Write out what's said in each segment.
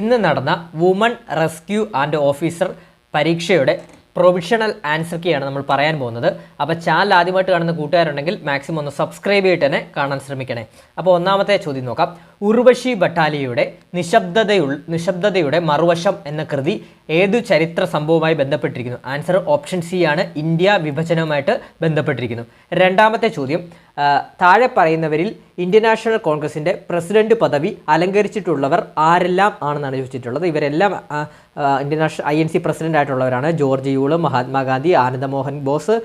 ഇന്ന് നടന്ന woman rescue and officer പരീക്ഷയുടെ പ്രൊവിഷണൽ ആൻസർ കീയാണ് നമ്മൾ പറയാൻ പോകുന്നത്. അപ്പോൾ ചാനൽ ആദ്യമായിട്ട് കാണുന്ന കൂട്ടുകാരുണ്ടെങ്കിൽ മാക്സിമം ഒന്ന് സബ്സ്ക്രൈബ് ചെയ്തിട്ട് തന്നെ കാണാൻ ശ്രമിക്കണേ. അപ്പോൾ ഒന്നാമത്തെ ചോദ്യം നോക്കാം. ഉർവശി ബട്ടാലിയയുടെ നിശബ്ദതയുൾ നിശബ്ദതയുടെ മറുവശം എന്ന കൃതി ഏതു ചരിത്ര സംഭവവുമായി ബന്ധപ്പെട്ടിരിക്കുന്നു? ആൻസർ ഓപ്ഷൻ സി ആണ്. ഇന്ത്യ വിഭജനവുമായിട്ട് ബന്ധപ്പെട്ടിരിക്കുന്നു. രണ്ടാമത്തെ ചോദ്യം താഴെ പറയുന്നവരിൽ ഇന്ത്യൻ നാഷണൽ കോൺഗ്രസിന്റെ പ്രസിഡന്റ് പദവി അലങ്കരിച്ചിട്ടുള്ളവർ ആരെല്ലാം ആണെന്നാണ് ചോദിച്ചിട്ടുള്ളത്. ഇവരെല്ലാം Indian national I N C president ആയിട്ടുള്ളവരാണ് George Yule Mahatma Gandhi Anandamohan Bose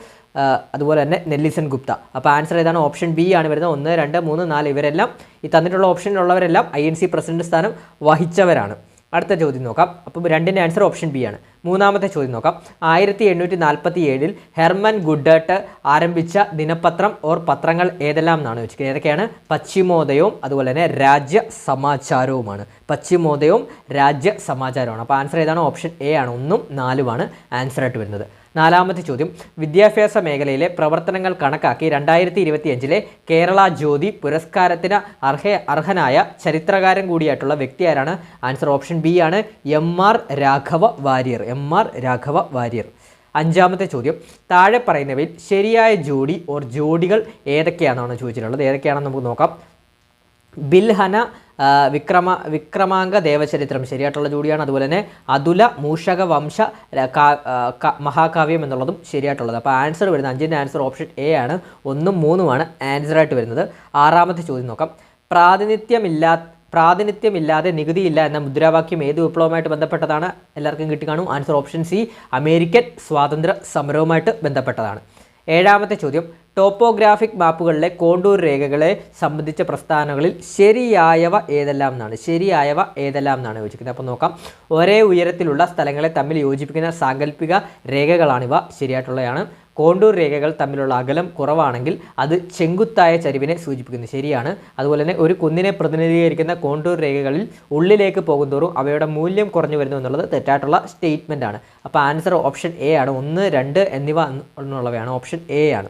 അതുപോലെ തന്നെ നെല്ലിസൻ ഗുപ്ത. അപ്പോൾ ആൻസർ ഏതാണ്? ഓപ്ഷൻ ബി ആണ് വരുന്നത്. ഒന്ന് രണ്ട് മൂന്ന് നാല് ഇവരെല്ലാം ഈ തന്നിട്ടുള്ള ഓപ്ഷനിലുള്ളവരെല്ലാം ഐ എൻ സി പ്രസിഡന്റ് സ്ഥാനം വഹിച്ചവരാണ്. അടുത്ത ചോദ്യം നോക്കാം. അപ്പം രണ്ടിന്റെ ആൻസർ ഓപ്ഷൻ ബി ആണ്. മൂന്നാമത്തെ ചോദ്യം നോക്കാം. ആയിരത്തി എണ്ണൂറ്റി നാൽപ്പത്തി ഏഴിൽ ഹെർമൻ ഗുഡേട്ട് ആരംഭിച്ച ദിനപത്രം ഓർ പത്രങ്ങൾ ഏതെല്ലാം എന്നാണ് ചോദിച്ചിരിക്കുന്നത് ഏതൊക്കെയാണ്? പശ്ചിമോദയവും അതുപോലെ തന്നെ രാജ്യ സമാചാരവുമാണ്. പശ്ചിമോദയവും രാജ്യ സമാചാരവുമാണ്. അപ്പോൾ ആൻസർ ഏതാണ്? ഓപ്ഷൻ എ ആണ്. ഒന്നും നാലുമാണ് ആൻസറായിട്ട് വരുന്നത്. നാലാമത്തെ ചോദ്യം. വിദ്യാഭ്യാസ മേഖലയിലെ പ്രവർത്തനങ്ങൾ കണക്കാക്കി രണ്ടായിരത്തി ഇരുപത്തിയഞ്ചിലെ കേരള ജ്യോതി പുരസ്കാരത്തിന് അർഹ അർഹനായ ചരിത്രകാരൻ കൂടിയായിട്ടുള്ള വ്യക്തി ആരാണ്? ആൻസർ ഓപ്ഷൻ ബി ആണ് M R Raghava Warrier. M R Raghava Warrier. അഞ്ചാമത്തെ ചോദ്യം. താഴെ പറയുന്നവയിൽ ശരിയായ ജോഡി ഓർ ജോഡികൾ ഏതൊക്കെയാണെന്നാണ് ചോദിച്ചിട്ടുള്ളത്. ഏതൊക്കെയാണെന്ന് നമുക്ക് നോക്കാം. ബിൽഹന വിക്രമ വിക്രമാംഗ ദേവചരിത്രം. ശരിയായിട്ടുള്ള ജോഡിയാണ്. അതുപോലെ തന്നെ അതുല മൂഷക വംശ മഹാകാവ്യം എന്നുള്ളതും ശരിയായിട്ടുള്ളത്. അപ്പോൾ ആൻസർ വരുന്നത് അഞ്ചിന്റെ ആൻസർ ഓപ്ഷൻ എ ആണ്. ഒന്നും മൂന്നുമാണ് ആൻസറായിട്ട് വരുന്നത്. ആറാമത്തെ ചോദ്യം നോക്കാം. പ്രാതിനിധ്യമില്ലാ പ്രാതിനിധ്യമില്ലാതെ നികുതിയില്ല എന്ന മുദ്രാവാക്യം ഏത് വിപ്ലവമായിട്ട് ബന്ധപ്പെട്ടതാണ്? എല്ലാവർക്കും കിട്ടിക്കാണും ആൻസർ ഓപ്ഷൻ സി അമേരിക്കൻ സ്വാതന്ത്ര്യ സമരവുമായിട്ട് ബന്ധപ്പെട്ടതാണ്. ഏഴാമത്തെ ചോദ്യം ടോപ്പോഗ്രാഫിക് മാപ്പുകളിലെ കോണ്ടൂർ രേഖകളെ സംബന്ധിച്ച പ്രസ്താവനകളിൽ ശരിയായവ ഏതെല്ലാം എന്നാണ്. ശരിയായവ ഏതെല്ലാം എന്നാണ് ചോദിച്ചിരിക്കുന്നത്. അപ്പോൾ നോക്കാം. ഒരേ ഉയരത്തിലുള്ള സ്ഥലങ്ങളെ തമ്മിൽ യോജിപ്പിക്കുന്ന സാങ്കല്പിക രേഖകളാണിവ ശരിയായിട്ടുള്ളതാണ് കോണ്ടൂർ രേഖകൾ തമ്മിലുള്ള അകലം കുറവാണെങ്കിൽ അത് ചെങ്കുത്തായ ചരിവിനെ സൂചിപ്പിക്കുന്നു. ശരിയാണ്. അതുപോലെ തന്നെ ഒരു കുന്നിനെ പ്രതിനിധീകരിക്കുന്ന കോണ്ടൂർ രേഖകളിൽ ഉള്ളിലേക്ക് പോകുന്തോറും അവയുടെ മൂല്യം കുറഞ്ഞു വരുന്നു എന്നുള്ളത് തെറ്റായിട്ടുള്ള സ്റ്റേറ്റ്മെന്റ് ആണ്. അപ്പോൾ ആൻസർ ഓപ്ഷൻ എ ആണ്. ഒന്ന് രണ്ട് എന്നിവ എന്നുള്ളവയാണ്. ഓപ്ഷൻ എ ആണ്.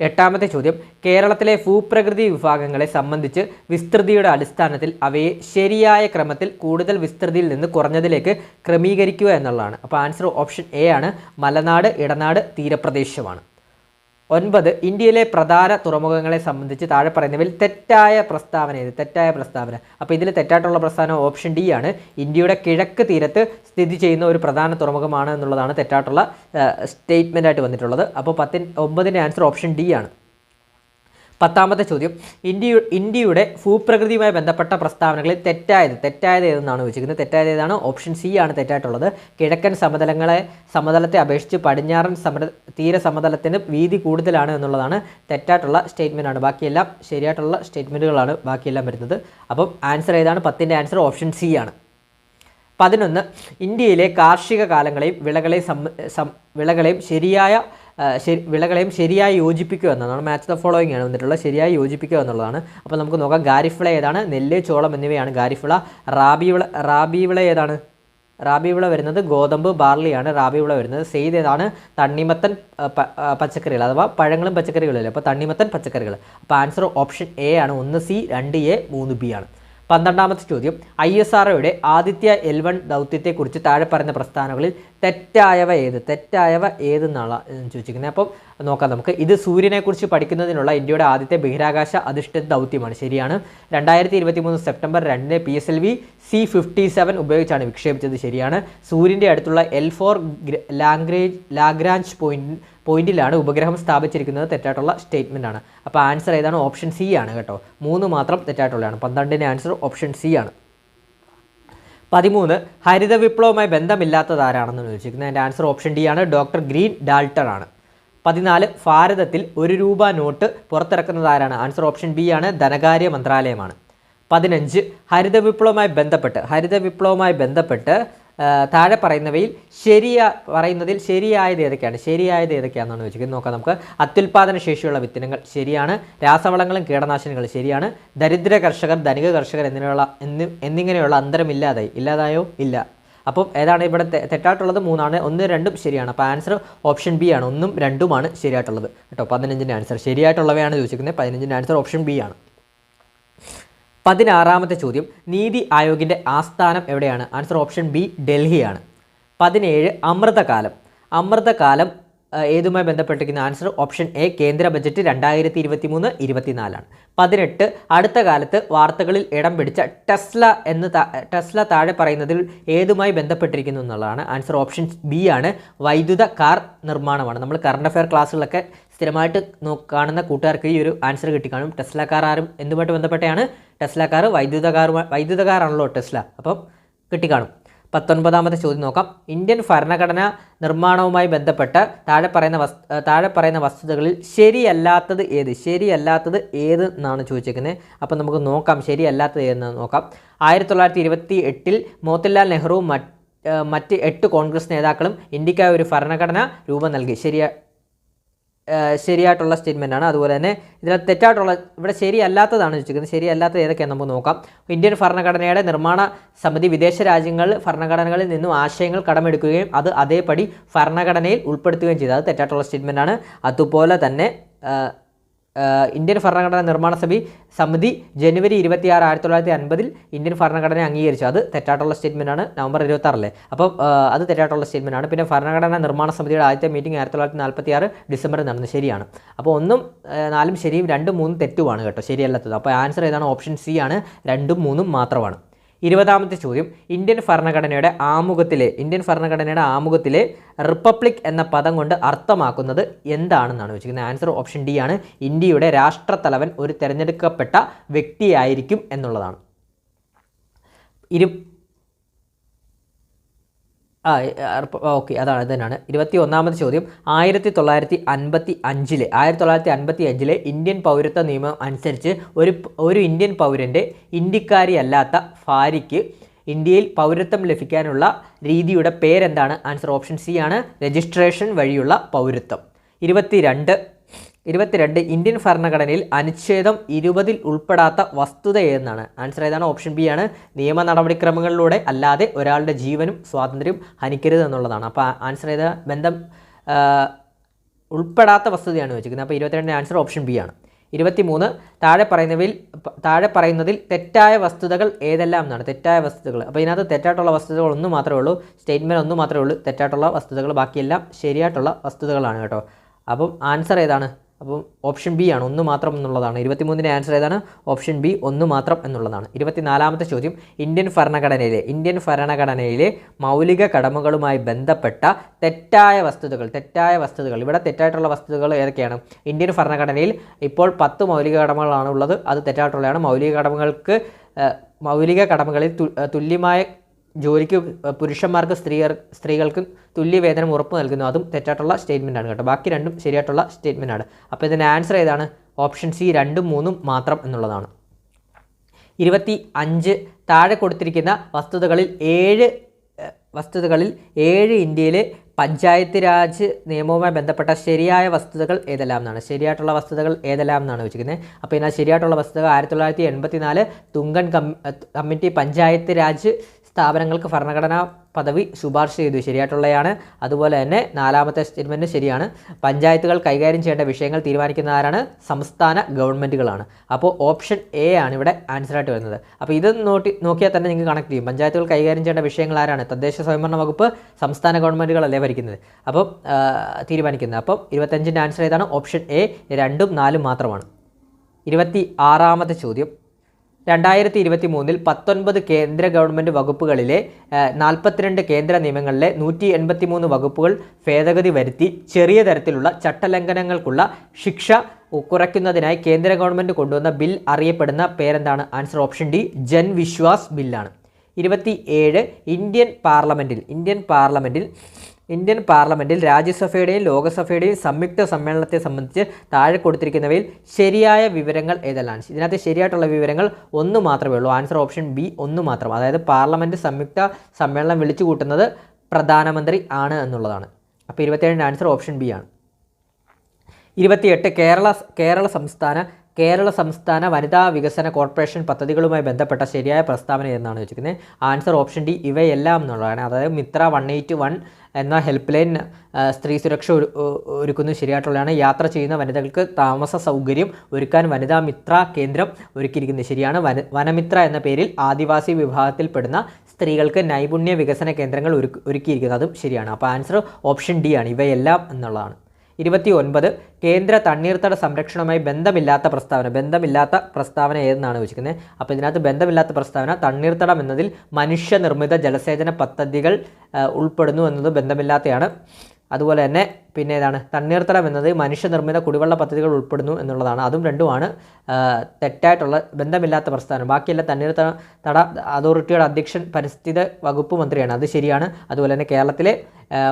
എട്ടാമത്തെ ചോദ്യം. കേരളത്തിലെ ഭൂപ്രകൃതി വിഭാഗങ്ങളെ സംബന്ധിച്ച് വിസ്തൃതിയുടെ അടിസ്ഥാനത്തിൽ അവയെ ശരിയായ ക്രമത്തിൽ കൂടുതൽ വിസ്തൃതിയിൽ നിന്ന് കുറഞ്ഞതിലേക്ക് ക്രമീകരിക്കുക എന്നുള്ളതാണ്. അപ്പോൾ ആൻസർ ഓപ്ഷൻ എ ആണ്. മലനാട് ഇടനാട് തീരപ്രദേശമാണ്. ഒൻപത് ഇന്ത്യയിലെ പ്രധാന തുറമുഖങ്ങളെ സംബന്ധിച്ച് താഴെ പറയുന്നവയിൽ തെറ്റായ പ്രസ്താവന ഏത്? തെറ്റായ പ്രസ്താവന. അപ്പോൾ ഇതിൽ തെറ്റായിട്ടുള്ള പ്രസ്താവന ഓപ്ഷൻ ഡി ആണ്. ഇന്ത്യയുടെ കിഴക്ക് തീരത്ത് സ്ഥിതി ചെയ്യുന്ന ഒരു പ്രധാന തുറമുഖമാണ് എന്നുള്ളതാണ് തെറ്റായിട്ടുള്ള സ്റ്റേറ്റ്മെന്റ് ആയിട്ട് വന്നിട്ടുള്ളത്. അപ്പോൾ പത്തിന് ഒമ്പതിന്റെ ആൻസർ ഓപ്ഷൻ ഡി ആണ്. പത്താമത്തെ ചോദ്യം. ഇന്ത്യ ഇന്ത്യയുടെ ഭൂപ്രകൃതിയുമായി ബന്ധപ്പെട്ട പ്രസ്താവനകളിൽ തെറ്റായത് തെറ്റായത് ഏതെന്നാണ് ചോദിച്ചിരിക്കുന്നത്? തെറ്റായത് ഏതാണ്? ഓപ്ഷൻ സി ആണ് തെറ്റായിട്ടുള്ളത്. കിഴക്കൻ സമതലങ്ങളെ സമതലത്തെ അപേക്ഷിച്ച് പടിഞ്ഞാറൻ സമര തീര സമതലത്തിന് വീതി കൂടുതലാണ് എന്നുള്ളതാണ് തെറ്റായിട്ടുള്ള സ്റ്റേറ്റ്മെന്റ് ആണ് ബാക്കിയെല്ലാം ശരിയായിട്ടുള്ള സ്റ്റേറ്റ്മെന്റുകളാണ് ബാക്കിയെല്ലാം വരുന്നത്. അപ്പം ആൻസർ ഏതാണ്? പത്തിന്റെ ആൻസർ ഓപ്ഷൻ സി ആണ്. പതിനൊന്ന് ഇന്ത്യയിലെ കാർഷിക കാലങ്ങളെയും വിളകളെയും വിളകളെയും ശരിയായ വിളകളെയും ശരിയായി യോജിപ്പിക്കുക എന്നതാണ്. മാച്ച് ദ ഫോളോയിങ് ആണ് വന്നിട്ടുള്ളത്. ശരിയായി യോജിപ്പിക്കുക എന്നുള്ളതാണ്. അപ്പോൾ നമുക്ക് നോക്കാം ഗാരിഫിള ഏതാണ്? നെല്ല് ചോളം എന്നിവയാണ് ഗാരിഫിള. റാബി വിള റാബി വിള ഏതാണ്? റാബി വിള വരുന്നത് ഗോതമ്പ് ബാർലിയാണ്. റാബി വിള വരുന്നത് സെയ്ത് ഏതാണ്? തണ്ണിമത്തൻ പച്ചക്കറികൾ അഥവാ പഴങ്ങളും പച്ചക്കറികളില്ല അപ്പോൾ തണ്ണിമത്തൻ പച്ചക്കറികൾ. അപ്പോൾ ആൻസർ ഓപ്ഷൻ എ ആണ്. ഒന്ന് സി രണ്ട് എ മൂന്ന് ബി ആണ്. പന്ത്രണ്ടാമത്തെ ചോദ്യം. ഐ എസ് ആർ ഒയുടെ ആദിത്യ എൽ വൺ ദൗത്യത്തെക്കുറിച്ച് താഴെ പറയുന്ന പ്രസ്ഥാനങ്ങളിൽ തെറ്റായവ ഏത്? തെറ്റായവ ഏതെന്നുള്ള ചോദിച്ചിരിക്കുന്നത്. അപ്പം നോക്കാം നമുക്ക്. ഇത് സൂര്യനെക്കുറിച്ച് പഠിക്കുന്നതിനുള്ള ഇന്ത്യയുടെ ആദ്യത്തെ ബഹിരാകാശ അധിഷ്ഠിത ദൗത്യമാണ്. ശരിയാണ്. രണ്ടായിരത്തി ഇരുപത്തി മൂന്ന് സെപ്റ്റംബർ രണ്ടിന് P S L V C fifty seven ഉപയോഗിച്ചാണ് വിക്ഷേപിച്ചത്. ശരിയാണ്. സൂര്യന്റെ അടുത്തുള്ള L four Lagrange Lagrange point പോയിന്റിലാണ് ഉപഗ്രഹം സ്ഥാപിച്ചിരിക്കുന്നത് തെറ്റായിട്ടുള്ള സ്റ്റേറ്റ്മെന്റ് ആണ്. അപ്പോൾ ആൻസർ ഏതാണ്? ഓപ്ഷൻ സി ആണ് കേട്ടോ. മൂന്ന് മാത്രം തെറ്റായിട്ടുള്ളതാണ്. പന്ത്രണ്ടിന്റെ ആൻസർ ഓപ്ഷൻ സി ആണ്. പതിമൂന്ന് ഹരിത വിപ്ലവവുമായി ബന്ധമില്ലാത്തത് ആരാണെന്ന് ചോദിച്ചിരിക്കുന്നത് അതിന്റെ ആൻസർ ഓപ്ഷൻ ഡി ആണ്. ഡോക്ടർ ഗ്രീൻ ഡാൾട്ടൺ ആണ്. പതിനാല് ഭാരതത്തിൽ ഒരു രൂപ നോട്ട് പുറത്തിറക്കുന്നത് ആരാണ്? ആൻസർ ഓപ്ഷൻ ബി ആണ്. ധനകാര്യ മന്ത്രാലയമാണ്. പതിനഞ്ച് ഹരിത വിപ്ലവവുമായി ബന്ധപ്പെട്ട് ഹരിത വിപ്ലവവുമായി ബന്ധപ്പെട്ട് താഴെ പറയുന്നവയിൽ ശരിയ പറയുന്നതിൽ ശരിയായത് ഏതൊക്കെയാണ്? ശരിയായത് ഏതൊക്കെയാണെന്നാണ് ചോദിക്കുന്നത് നോക്കാം നമുക്ക്. അത്യുൽപാദന ശേഷിയുള്ള വിത്തിനങ്ങൾ ശരിയാണ്. രാസവളങ്ങളും കീടനാശിനികളും ശരിയാണ്. ദരിദ്ര കർഷകർ ധനിക കർഷകർ എന്നിവയുള്ള എന്നി എന്നിങ്ങനെയുള്ള അന്തരം ഇല്ലാതായി. ഇല്ലാതായോ? ഇല്ല. അപ്പം ഏതാണ് ഇവിടെ തെറ്റായിട്ടുള്ളത്? മൂന്നാണ്. ഒന്ന് രണ്ടും ശരിയാണ്. അപ്പോൾ ആൻസർ ഓപ്ഷൻ ബി ആണ്. ഒന്നും രണ്ടുമാണ് ശരിയായിട്ടുള്ളത്. കേട്ടോ പതിനഞ്ചിന്റെ ആൻസർ. ശരിയായിട്ടുള്ളവയാണ് ചോദിച്ചിരിക്കുന്നത്. പതിനഞ്ചിന്റെ ആൻസർ ഓപ്ഷൻ ബി ആണ്. പതിനാറാമത്തെ ചോദ്യം നീതി ആയോഗിന്റെ ആസ്ഥാനം എവിടെയാണ്? ആൻസർ ഓപ്ഷൻ ബി ഡൽഹിയാണ്. പതിനേഴ് അമൃതകാലം. അമൃതകാലം ഏതുമായി ബന്ധപ്പെട്ടിരിക്കുന്ന? ആൻസർ ഓപ്ഷൻ എ കേന്ദ്ര ബജറ്റ് രണ്ടായിരത്തി ഇരുപത്തി മൂന്ന് ഇരുപത്തിനാലാണ്. പതിനെട്ട് അടുത്ത കാലത്ത് വാർത്തകളിൽ ഇടം പിടിച്ച ടെസ്ല എന്ന് ടെസ്ല താഴെ പറയുന്നതിൽ ഏതുമായി ബന്ധപ്പെട്ടിരിക്കുന്നു എന്നുള്ളതാണ് ആൻസർ ഓപ്ഷൻ ബി ആണ്. വൈദ്യുത കാർ നിർമ്മാണമാണ്. നമ്മൾ കറണ്ട് അഫെയർ ക്ലാസ്സുകളൊക്കെ സ്ഥിരമായിട്ട് കാണുന്ന കൂട്ടുകാർക്ക് ഈ ഒരു ആൻസർ കിട്ടിക്കാണും ടെസ്ല കാർ ആരും എന്തുമായിട്ട് ബന്ധപ്പെട്ടാണ് ടെസ്ല കാർ വൈദ്യുത കാർ വൈദ്യുത കാറാണല്ലോ ടെസ്ല. അപ്പം കിട്ടിക്കാണും. പത്തൊൻപതാമത്തെ ചോദ്യം നോക്കാം. ഇന്ത്യൻ ഭരണഘടന നിർമ്മാണവുമായി ബന്ധപ്പെട്ട് താഴെ പറയുന്ന വസ് താഴെ പറയുന്ന വസ്തുതകളിൽ ശരിയല്ലാത്തത് ഏത്? ശരിയല്ലാത്തത് ഏത് എന്നാണ് ചോദിച്ചേക്കുന്നത്. അപ്പം നമുക്ക് നോക്കാം ശരിയല്ലാത്തത് ഏതെന്ന് നോക്കാം. ആയിരത്തി തൊള്ളായിരത്തി ഇരുപത്തി എട്ടിൽ മോത്തിലാൽ നെഹ്റുവും മറ്റ് മറ്റ് എട്ട് കോൺഗ്രസ് നേതാക്കളും ഇന്ത്യക്കായി ഒരു ഭരണഘടന രൂപം നൽകി. ശരിയ ശരിയായിട്ടുള്ള സ്റ്റേറ്റ്മെന്റ് അതുപോലെ തന്നെ ഇതിൽ തെറ്റായിട്ടുള്ള ഇവിടെ ശരിയല്ലാത്തതാണ് ചോദിച്ചിരിക്കുന്നത്. ശരിയല്ലാത്തത് ഏതൊക്കെയാണ് നമുക്ക് നോക്കാം. ഇന്ത്യൻ ഭരണഘടനയുടെ നിർമ്മാണ സമിതി വിദേശ രാജ്യങ്ങൾ ഭരണഘടനകളിൽ നിന്നും ആശയങ്ങൾ കടമെടുക്കുകയും അത് അതേപടി ഭരണഘടനയിൽ ഉൾപ്പെടുത്തുകയും ചെയ്തു. അത് തെറ്റായിട്ടുള്ള സ്റ്റേറ്റ്മെന്റ് ആണ് അതുപോലെ തന്നെ ഇന്ത്യൻ ഭരണഘടന നിർമ്മാണ സമിതി സമിതി ജനുവരി ഇരുപത്തിയാറ് ആയിരത്തി തൊള്ളായിരത്തി അൻപതിൽ ഇന്ത്യൻ ഭരണഘടന അംഗീകരിച്ചു. അത് തെറ്റായിട്ടുള്ള സ്റ്റേറ്റ്മെന്റാണ് നവംബർ ഇരുപത്തി ആറല്ലേ അപ്പം അത് തെറ്റായിട്ടുള്ള സ്റ്റേറ്റ്മെന്റാണ് പിന്നെ ഭരണഘടനാ നിർമ്മാണ സമിതിയുടെ ആദ്യത്തെ മീറ്റിംഗ് ആയിരത്തി തൊള്ളായിരത്തി നാൽപ്പത്തി ആറ് ഡിസംബറിൽ നടന്നു ശരിയാണ്. അപ്പോൾ ഒന്നും നാലും ശരിയും രണ്ടും മൂന്നും തെറ്റുമാണ് കേട്ടോ. ശരിയല്ലാത്തത്. അപ്പോൾ ആൻസർ ഏതാണ്? ഓപ്ഷൻ സി ആണ്. രണ്ടും മൂന്നും മാത്രമാണ്. ഇരുപതാമത്തെ ചോദ്യം. ഇന്ത്യൻ ഭരണഘടനയുടെ ആമുഖത്തിലെ ഇന്ത്യൻ ഭരണഘടനയുടെ ആമുഖത്തിലെ റിപ്പബ്ലിക് എന്ന പദം കൊണ്ട് അർത്ഥമാക്കുന്നത് എന്താണെന്നാണ് ചോദിച്ചിരിക്കുന്നത്. ആൻസർ ഓപ്ഷൻ ഡി ആണ്. ഇന്ത്യയുടെ രാഷ്ട്രത്തലവൻ ഒരു തിരഞ്ഞെടുക്കപ്പെട്ട വ്യക്തിയായിരിക്കും എന്നുള്ളതാണ്. ഇരു ആ ഓക്കെ അതാണ് ഇത് തന്നെയാണ് ഇരുപത്തി ഒന്നാമത് ചോദ്യം. ആയിരത്തി തൊള്ളായിരത്തി അൻപത്തി അഞ്ചിലെ ആയിരത്തി തൊള്ളായിരത്തി അൻപത്തി അഞ്ചിലെ ഇന്ത്യൻ പൗരത്വ നിയമം അനുസരിച്ച് ഒരു ഒരു ഇന്ത്യൻ പൗരന്റെ ഇന്ത്യക്കാരിയല്ലാത്ത ഭാര്യയ്ക്ക് ഇന്ത്യയിൽ പൗരത്വം ലഭിക്കാനുള്ള രീതിയുടെ പേരെന്താണ്? ആൻസർ ഓപ്ഷൻ സി ആണ് രജിസ്ട്രേഷൻ വഴിയുള്ള പൗരത്വം. ഇരുപത്തിരണ്ട് ഇരുപത്തിരണ്ട് ഇന്ത്യൻ ഭരണഘടനയിൽ അനുച്ഛേദം ഇരുപതിൽ ഉൾപ്പെടാത്ത വസ്തുത ഏതെന്നാണ്? ആൻസർ ഏതാണ്? ഓപ്ഷൻ ബി ആണ്. നിയമ നടപടിക്രമങ്ങളിലൂടെ അല്ലാതെ ഒരാളുടെ ജീവനും സ്വാതന്ത്ര്യവും ഹനിക്കരുത് എന്നുള്ളതാണ്. അപ്പോൾ ആൻസർ ഏത്? ബന്ധം ഉൾപ്പെടാത്ത വസ്തുതയാണ് ചോദിച്ചിരിക്കുന്നത് അപ്പോൾ ഇരുപത്തിരണ്ടിന്റെ ആൻസർ ഓപ്ഷൻ ബി ആണ്. ഇരുപത്തിമൂന്ന് താഴെ പറയുന്നവയിൽ താഴെ പറയുന്നതിൽ തെറ്റായ വസ്തുതകൾ ഏതെല്ലാം എന്നാണ്? തെറ്റായ വസ്തുതകൾ. അപ്പോൾ ഇതിനകത്ത് തെറ്റായിട്ടുള്ള വസ്തുതകൾ ഒന്ന് മാത്രമേ ഉള്ളൂ. സ്റ്റേറ്റ്മെന്റ് ഒന്ന് മാത്രമേ ഉള്ളൂ. തെറ്റായിട്ടുള്ള വസ്തുതകൾ. ബാക്കിയെല്ലാം ശരിയായിട്ടുള്ള വസ്തുതകളാണ് കേട്ടോ. അപ്പം ആൻസർ ഏതാണ്? അപ്പം ഓപ്ഷൻ ബി ആണ് ഒന്ന് മാത്രം എന്നുള്ളതാണ്. ഇരുപത്തിമൂന്നിന്റെ ആൻസർ ഏതാണ്? ഓപ്ഷൻ ബി ഒന്ന് മാത്രം എന്നുള്ളതാണ്. ഇരുപത്തിനാലാമത്തെ ചോദ്യം ഇന്ത്യൻ ഭരണഘടനയിലെ ഇന്ത്യൻ ഭരണഘടനയിലെ മൗലിക കടമകളുമായി ബന്ധപ്പെട്ട തെറ്റായ വസ്തുതകൾ തെറ്റായ വസ്തുതകൾ ഇവിടെ തെറ്റായിട്ടുള്ള വസ്തുതകൾ ഏതൊക്കെയാണ്? ഇന്ത്യൻ ഭരണഘടനയിൽ ഇപ്പോൾ പത്ത് മൗലിക കടമകളാണ് ഉള്ളത്. അത് തെറ്റായിട്ടുള്ളതാണ്. മൗലിക കടമകൾക്ക് മൗലിക കടമകളിൽ തുല്യമായ ജോലിക്ക് പുരുഷന്മാർക്ക് സ്ത്രീ സ്ത്രീകൾക്ക് തുല്യ വേതനം ഉറപ്പ് നൽകുന്നു. അതും തെറ്റായിട്ടുള്ള സ്റ്റേറ്റ്മെന്റ് ആണ് കേട്ടോ. ബാക്കി രണ്ടും ശരിയായിട്ടുള്ള സ്റ്റേറ്റ്മെന്റ് ആണ്. അപ്പോൾ ഇതിന്റെ ആൻസർ ഏതാണ്? ഓപ്ഷൻ സി രണ്ടും മൂന്നും മാത്രം എന്നുള്ളതാണ്. ഇരുപത്തി അഞ്ച് താഴെ കൊടുത്തിരിക്കുന്ന വസ്തുതകളിൽ ഏഴ് വസ്തുതകളിൽ ഏഴ് ഇന്ത്യയിലെ പഞ്ചായത്ത് രാജ് നിയമവുമായി ബന്ധപ്പെട്ട ശരിയായ വസ്തുതകൾ ഏതെല്ലാം എന്നാണ്. ശരിയായിട്ടുള്ള വസ്തുതകൾ ഏതെല്ലാം എന്നാണ് ചോദിക്കുന്നത് അപ്പോൾ ഇതിനകത്ത് ശരിയായിട്ടുള്ള വസ്തുതകൾ ആയിരത്തി തൊള്ളായിരത്തി എൺപത്തി നാല് തുങ്കൻ കമ്മിറ്റി പഞ്ചായത്ത് രാജ് സ്ഥാപനങ്ങൾക്ക് ഭരണഘടനാ പദവി ശുപാർശ ചെയ്തു. ശരിയായിട്ടുള്ളതാണ് അതുപോലെ തന്നെ നാലാമത്തെ സ്റ്റേറ്റ്മെന്റ് ശരിയാണ്. പഞ്ചായത്തുകൾ കൈകാര്യം ചെയ്യേണ്ട വിഷയങ്ങൾ തീരുമാനിക്കുന്ന ആരാണ്? സംസ്ഥാന ഗവൺമെന്റുകളാണ് അപ്പോൾ ഓപ്ഷൻ എ ആണ് ഇവിടെ ആൻസറായിട്ട് വരുന്നത്. അപ്പോൾ ഇത് നോട്ടി നോക്കിയാൽ തന്നെ നിങ്ങൾക്ക് കണക്ട് ചെയ്യും. പഞ്ചായത്തുകൾ കൈകാര്യം ചെയ്യേണ്ട വിഷയങ്ങൾ ആരാണ്? തദ്ദേശ സ്വയംഭരണ വകുപ്പ് സംസ്ഥാന ഗവൺമെന്റുകളല്ലേ ഭരിക്കുന്നത്. അപ്പം തീരുമാനിക്കുന്നത്. അപ്പം ഇരുപത്തഞ്ചിന്റെ ആൻസർ ഏതാണ്? ഓപ്ഷൻ എ രണ്ടും നാലും മാത്രമാണ്. ഇരുപത്തി ആറാമത്തെ ചോദ്യം. രണ്ടായിരത്തി ഇരുപത്തി മൂന്നിൽ പത്തൊൻപത് കേന്ദ്ര ഗവൺമെന്റ് വകുപ്പുകളിലെ നാൽപ്പത്തിരണ്ട് കേന്ദ്ര നിയമങ്ങളിലെ നൂറ്റി എൺപത്തി മൂന്ന് വകുപ്പുകൾ ഭേദഗതി വരുത്തി ചെറിയ തരത്തിലുള്ള ചട്ടലംഘനങ്ങൾക്കുള്ള ശിക്ഷ കുറയ്ക്കുന്നതിനായി കേന്ദ്ര ഗവൺമെന്റ് കൊണ്ടുവന്ന ബിൽ അറിയപ്പെടുന്ന പേരെന്താണ്? Answer option D Jan Vishwas ബില്ലാണ്. ഇരുപത്തി ഏഴ് ഇന്ത്യൻ പാർലമെന്റിൽ ഇന്ത്യൻ പാർലമെന്റിൽ ഇന്ത്യൻ പാർലമെന്റിൽ രാജ്യസഭയുടെയും ലോകസഭയുടെയും സംയുക്ത സമ്മേളനത്തെ സംബന്ധിച്ച് താഴെ കൊടുത്തിരിക്കുന്നവയിൽ ശരിയായ വിവരങ്ങൾ ഏതെല്ലാം? ഇതിനകത്ത് ശരിയായിട്ടുള്ള വിവരങ്ങൾ ഒന്ന് മാത്രമേ ഉള്ളൂ. ആൻസർ ഓപ്ഷൻ ബി ഒന്ന് മാത്രം. അതായത് പാർലമെന്റ് സംയുക്ത സമ്മേളനം വിളിച്ചു കൂട്ടുന്നത് പ്രധാനമന്ത്രി ആണ് എന്നുള്ളതാണ്. അപ്പോൾ ഇരുപത്തേഴിന്റെ ആൻസർ ഓപ്ഷൻ ബി ആണ്. ഇരുപത്തിയെട്ട് കേരള കേരള സംസ്ഥാന കേരള സംസ്ഥാന വനിതാ വികസന കോർപ്പറേഷൻ പദ്ധതികളുമായി ബന്ധപ്പെട്ട ശരിയായ പ്രസ്താവന എന്നാണ് ചോദിക്കുന്നത് ആൻസർ ഓപ്ഷൻ ഡി ഇവയെല്ലാം എന്നുള്ളതാണ്. അതായത് മിത്ര വൺ എയ്റ്റ് വൺ എന്ന ഹെൽപ്പ് ലൈൻ സ്ത്രീ സുരക്ഷ ഒരുക്കുന്നത് ശരിയായിട്ടുള്ളതാണ്. യാത്ര ചെയ്യുന്ന വനിതകൾക്ക് താമസ സൗകര്യം ഒരുക്കാൻ വനിതാ മിത്ര കേന്ദ്രം ഒരുക്കിയിരിക്കുന്നത് ശരിയാണ്. വന വനമിത്ര എന്ന പേരിൽ ആദിവാസി വിഭാഗത്തിൽപ്പെടുന്ന സ്ത്രീകൾക്ക് നൈപുണ്യ വികസന കേന്ദ്രങ്ങൾ ഒരുക്കി ഒരുക്കിയിരിക്കുന്നത് അതും ശരിയാണ്. അപ്പോൾ ആൻസർ ഓപ്ഷൻ ഡി ആണ്. ഇവയെല്ലാം എന്നുള്ളതാണ്. ഇരുപത്തി ഒൻപത് കേന്ദ്ര തണ്ണീർത്തട സംരക്ഷണവുമായി ബന്ധമില്ലാത്ത പ്രസ്താവന ബന്ധമില്ലാത്ത പ്രസ്താവന ഏതെന്നാണ് ചോദിക്കുന്നത്? അപ്പോൾ ഇതിനകത്ത് ബന്ധമില്ലാത്ത പ്രസ്താവന തണ്ണീർത്തടം എന്നതിൽ മനുഷ്യനിർമ്മിത ജലസേചന പദ്ധതികൾ ഉൾപ്പെടുന്നു എന്നത് ബന്ധമില്ലാത്തതാണ് അതുപോലെ തന്നെ പിന്നെ ഏതാണ് തണ്ണീർത്തടം എന്നത് മനുഷ്യനിർമ്മിത കുടിവെള്ള പദ്ധതികൾ ഉൾപ്പെടുന്നു എന്നുള്ളതാണ്. അതും രണ്ടുമാണ്. തെറ്റായിട്ടുള്ള ബന്ധമില്ലാത്ത പ്രസ്ഥാനം. ബാക്കിയെല്ലാം തണ്ണീർത്തട തട അതോറിറ്റിയുടെ അധ്യക്ഷൻ പരിസ്ഥിതി വകുപ്പ് മന്ത്രിയാണ്. അത് ശരിയാണ്. അതുപോലെ തന്നെ കേരളത്തിലെ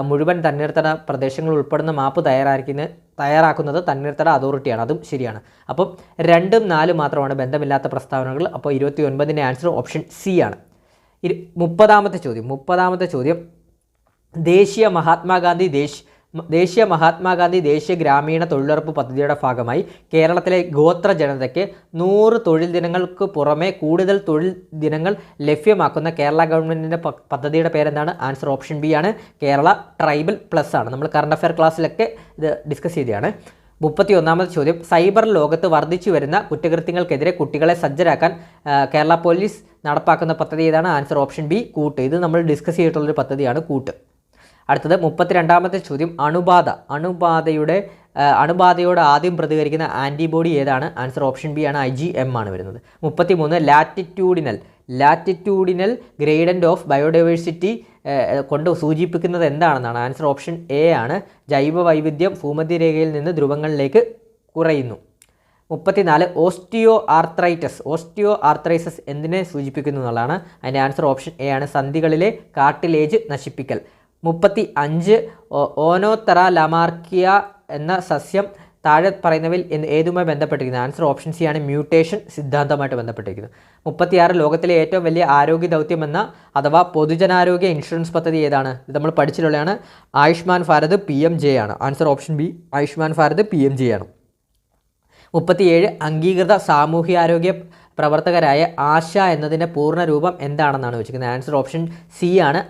മുഴുവൻ തണ്ണീർത്തട പ്രദേശങ്ങൾ ഉൾപ്പെടുന്ന മാപ്പ് തയ്യാറാക്കുന്ന തയ്യാറാക്കുന്നത് തണ്ണീർത്തട അതോറിറ്റിയാണ്. അതും ശരിയാണ്. അപ്പം രണ്ടും നാലും മാത്രമാണ് ബന്ധമില്ലാത്ത പ്രസ്താവനകൾ. അപ്പോൾ ഇരുപത്തി ഒൻപതിന്റെ ആൻസർ ഓപ്ഷൻ സി ആണ്. ഇരു മുപ്പതാമത്തെ ചോദ്യം. മുപ്പതാമത്തെ ചോദ്യം. ദേശീയ മഹാത്മാഗാന്ധി ദേശ് ദേശീയ മഹാത്മാഗാന്ധി ദേശീയ ഗ്രാമീണ തൊഴിലുറപ്പ് പദ്ധതിയുടെ ഭാഗമായി കേരളത്തിലെ ഗോത്ര ജനതയ്ക്ക് നൂറ് തൊഴിൽ ദിനങ്ങൾക്ക് പുറമെ കൂടുതൽ തൊഴിൽ ദിനങ്ങൾ ലഭ്യമാക്കുന്ന കേരള ഗവൺമെന്റിന്റെ പദ്ധതിയുടെ പേരെന്താണ്? ആൻസർ ഓപ്ഷൻ ബി ആണ്. കേരള ട്രൈബൽ പ്ലസ് ആണ്. നമ്മൾ കറണ്ട് അഫയർ ക്ലാസ്സിലൊക്കെ ഇത് ഡിസ്കസ് ചെയ്തതാണ്. മുപ്പത്തി ഒന്നാമത് ചോദ്യം. സൈബർ ലോകത്ത് വർദ്ധിച്ചു വരുന്ന കുറ്റകൃത്യങ്ങൾക്കെതിരെ കുട്ടികളെ സജ്ജരാക്കാൻ കേരള പോലീസ് നടപ്പാക്കുന്ന പദ്ധതി ഏതാണ്? ആൻസർ ഓപ്ഷൻ ബി കൂട്ട്. ഇത് നമ്മൾ ഡിസ്കസ് ചെയ്തിട്ടുള്ളൊരു പദ്ധതിയാണ് കൂട്ട്. അടുത്തത് മുപ്പത്തിരണ്ടാമത്തെ ചോദ്യം. അണുബാധ. അണുബാധയുടെ അണുബാധയോട് ആദ്യം പ്രതികരിക്കുന്ന ആന്റിബോഡി ഏതാണ്? ആൻസർ ഓപ്ഷൻ ബി ആണ് ഐ ജി എം ആണ് വരുന്നത്. മുപ്പത്തി മൂന്ന് latitudinal. Latitudinal gradient of biodiversity കൊണ്ട് സൂചിപ്പിക്കുന്നത് എന്താണെന്നാണ്? ആൻസർ ഓപ്ഷൻ എ ആണ്. ജൈവ വൈവിധ്യം ഭൂമധ്യരേഖയിൽ നിന്ന് ധ്രുവങ്ങളിലേക്ക് കുറയുന്നു. മുപ്പത്തിനാല് ഓസ്റ്റിയോ ആർത്രൈറ്റസ് ഓസ്റ്റിയോ ആർത്രൈസസ് എന്തിനെ സൂചിപ്പിക്കുന്നു എന്നുള്ളതാണ്. അതിന്റെ ആൻസർ ഓപ്ഷൻ എ ആണ്. സന്ധികളിലെ കാർട്ടിലേജ് നശിപ്പിക്കൽ. മുപ്പത്തി അഞ്ച് ഓനോത്തറ ലമാർക്കിയ എന്ന സസ്യം താഴെ പറയുന്നവയിൽ ഏതുമായി ബന്ധപ്പെട്ടിരിക്കുന്നത് ആൻസർ ഓപ്ഷൻ സി ആണ് മ്യൂട്ടേഷൻ സിദ്ധാന്തമായിട്ട് ബന്ധപ്പെട്ടിരിക്കുന്നത് മുപ്പത്തിയാറ് ലോകത്തിലെ ഏറ്റവും വലിയ ആരോഗ്യ ദൗത്യം എന്ന അഥവാ പൊതുജനാരോഗ്യ ഇൻഷുറൻസ് പദ്ധതി ഏതാണ്? ഇത് നമ്മൾ പഠിച്ചിട്ടുള്ളതാണ്. Ayushman Bharat P M J ആണ്. Answer option B Ayushman Bharat P M J ആണ്. മുപ്പത്തിയേഴ് അംഗീകൃത സാമൂഹ്യാരോഗ്യ പ്രവർത്തകരായ ആശ എന്നതിന്റെ പൂർണ രൂപം എന്താണെന്നാണ് ചോദിക്കുന്നത് ആൻസർ ഓപ്ഷൻ സി ആണ്.